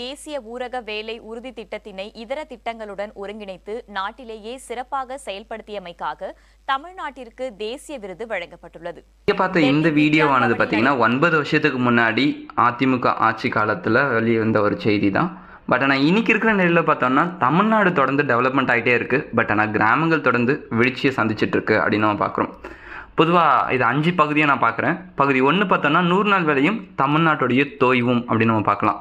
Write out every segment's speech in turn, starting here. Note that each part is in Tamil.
தேசிய ஊரக வேலை உறுதி திட்டத்தினை இதர திட்டங்களுடன் ஒருங்கிணைத்து நாட்டிலேயே சிறப்பாக செயல்படுத்தியமைக்காக தமிழ்நாட்டிற்கு தேசிய விருது வழங்கப்பட்டுள்ளது. பார்த்த இந்த வீடியோவானது பார்த்தீங்கன்னா ஒன்பது வருஷத்துக்கு முன்னாடி அதிமுக ஆட்சி காலத்தில் வெளியே வந்த ஒரு செய்தி தான் பட் ஆனால் இன்னைக்கு இருக்கிற நிலையில் பார்த்தோம்னா தமிழ்நாடு தொடர்ந்து டெவலப்மெண்ட் ஆகிட்டே இருக்குது பட் ஆனால் கிராமங்கள் தொடர்ந்து வீழ்ச்சியை சந்திச்சிட்டு இருக்கு அப்படின்னு நம்ம பார்க்குறோம். பொதுவாக இது அஞ்சு பகுதியை நான் பார்க்குறேன். பகுதி ஒன்று பார்த்தோம்னா நூறு நாள் வேலையும் தமிழ்நாட்டுடைய தோய்வும் அப்படின்னு நம்ம பார்க்கலாம்.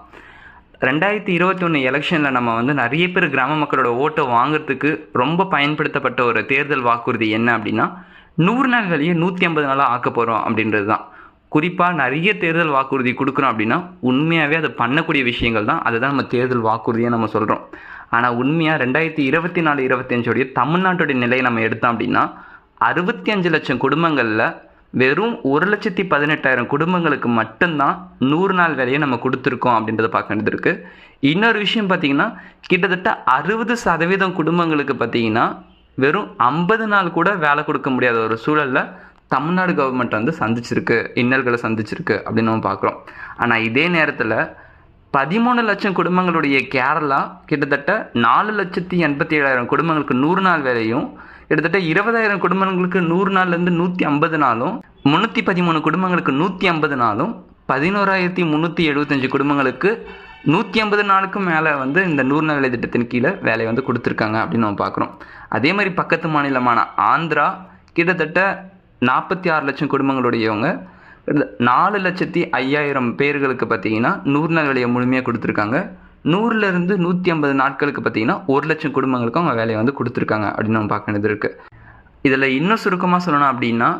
ரெண்டாயிரத்தி இருபத்தி ஒன்று எலெக்ஷனில் நம்ம வந்து நிறைய பேர் கிராம மக்களோட ஓட்டை வாங்குறதுக்கு ரொம்ப பயன்படுத்தப்பட்ட ஒரு தேர்தல் வாக்குறுதி என்ன அப்படின்னா நூறு நாள் வேலையை நூற்றி ஐம்பது நாளாக ஆக்க போகிறோம் அப்படின்றது தான். குறிப்பாக நிறைய தேர்தல் வாக்குறுதி கொடுக்குறோம் அப்படின்னா உண்மையாகவே அதை பண்ணக்கூடிய விஷயங்கள் தான். அதுதான் நம்ம தேர்தல் வாக்குறுதியாக நம்ம சொல்கிறோம் ஆனால் உண்மையாக ரெண்டாயிரத்தி இருபத்தி நாலு இருபத்தஞ்சோடைய தமிழ்நாட்டுடைய நிலையை நம்ம எடுத்தோம் அப்படின்னா அறுபத்தி அஞ்சு லட்சம் குடும்பங்களில் வெறும் ஒரு லட்சத்தி பதினெட்டாயிரம் குடும்பங்களுக்கு மட்டும்தான் நூறு நாள் வேலையை நம்ம கொடுத்துருக்கோம் அப்படின்றத பார்க்க வேண்டியது இருக்குது இன்னொரு விஷயம் பார்த்தீங்கன்னா கிட்டத்தட்ட அறுபது சதவீதம் குடும்பங்களுக்கு பார்த்தீங்கன்னா வெறும் ஐம்பது நாள் கூட வேலை கொடுக்க முடியாத ஒரு சூழலில் தமிழ்நாடு கவர்மெண்ட் வந்து சந்திச்சிருக்கு இன்னல்களை சந்திச்சிருக்கு அப்படின்னு நம்ம பார்க்குறோம். ஆனால் இதே நேரத்தில் பதிமூணு லட்சம் குடும்பங்களுடைய கேரளா கிட்டத்தட்ட நாலு லட்சத்தி எண்பத்தி ஏழாயிரம் குடும்பங்களுக்கு நூறு நாள் வேலையும் கிட்டத்தட்ட இருபதாயிரம் குடும்பங்களுக்கு நூறு நாள்லேருந்து நூற்றி ஐம்பது நாளும் முந்நூற்றி பதிமூணு குடும்பங்களுக்கு நூற்றி ஐம்பது நாளும் பதினோராயிரத்தி முந்நூற்றி எழுபத்தஞ்சு குடும்பங்களுக்கு நூற்றி ஐம்பது நாளுக்கும் மேலே வந்து இந்த நூறு நாள் வேலை திட்டத்தின் கீழே வேலையை வந்து கொடுத்துருக்காங்க அப்படின்னு நம்ம பார்க்குறோம். அதே மாதிரி பக்கத்து மாநிலமான ஆந்திரா கிட்டத்தட்ட நாற்பத்தி ஆறு லட்சம் குடும்பங்களுடையவங்க நாலு லட்சத்தி ஐயாயிரம் பேர்களுக்கு பார்த்தீங்கன்னா நூறு நாள் வேலையை முழுமையாக கொடுத்துருக்காங்க. நூறுலேருந்து நூற்றி ஐம்பது நாட்களுக்கு பார்த்தீங்கன்னா ஒரு லட்சம் குடும்பங்களுக்கும் அவங்க வேலையை வந்து கொடுத்துருக்காங்க அப்படின்னு நம்ம பார்க்க வேண்டியது இருக்குது இதில் இன்னும் சுருக்கமாக சொல்லணும் அப்படின்னா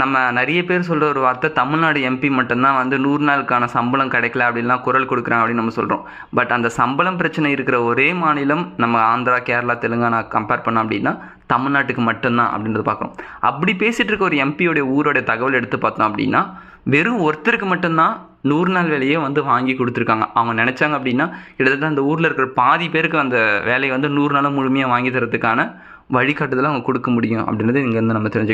நம்ம நிறைய பேர் சொல்கிற ஒரு வார்த்தை தமிழ்நாடு எம்பி மட்டும்தான் வந்து நூறு நாளுக்கான சம்பளம் கிடைக்கல அப்படின்லாம் குரல் கொடுக்குறாங்க அப்படின்னு நம்ம சொல்கிறோம் பட் அந்த சம்பளம் பிரச்சனை இருக்கிற ஒரே மாநிலம் நம்ம ஆந்திரா கேரளா தெலுங்கானா கம்பேர் பண்ணோம் அப்படின்னா தமிழ்நாட்டுக்கு மட்டும்தான் அப்படின்றத பார்க்குறோம். அப்படி பேசிகிட்டு இருக்க ஒரு எம்பியோடைய ஊரோடைய தகவல் எடுத்து பார்த்தோம் அப்படின்னா வெறும் ஒருத்தருக்கு மட்டும்தான் நூறு நாள் வேலையே வந்து வாங்கி கொடுத்துருக்காங்க. அவங்க நினச்சாங்க அப்படின்னா கிட்டத்தட்ட அந்த ஊரில் இருக்கிற பாதி பேருக்கு அந்த வேலையை வந்து நூறு நாளும் முழுமையாக வாங்கி தரதுக்கான வழிகாட்டுதலை அவங்க கொடுக்க முடியும் அப்படின்றது இங்கேருந்து நம்ம தெரிஞ்சுக்கலாம்.